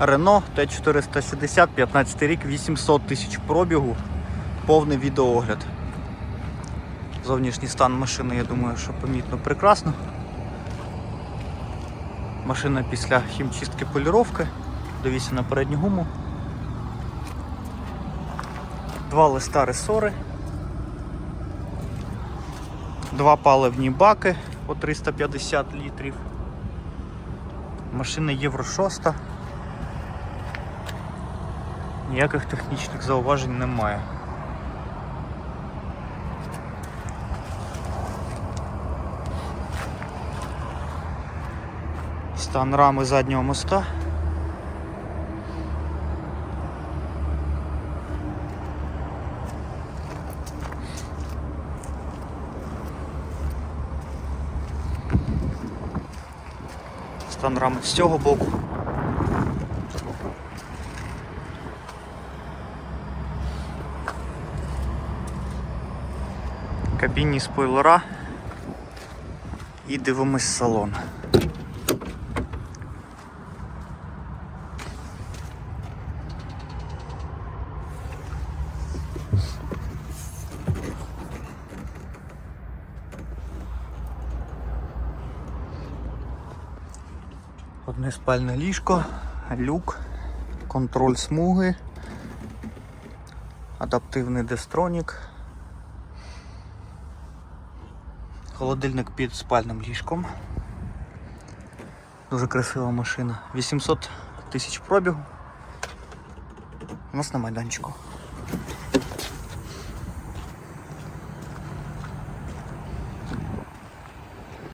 Renault Т460, 15 рік, 800 тисяч пробігу, повний відеоогляд. Зовнішній стан машини, я думаю, що помітно прекрасно. Машина після хімчистки поліровки. Дивіться на передню гуму. Два листа ресори. Два паливні баки по 350 літрів. Машина Євро 6. Ніяких технічних зауважень немає. Стан рами заднього моста. Стан рами з цього боку. Кабінні спойлера і дивимось салон. Одне спальне ліжко, люк, контроль смуги, адаптивний дестронік, холодильник під спальним ліжком. Дуже красива машина. 800 тисяч пробігу. У нас на майданчику.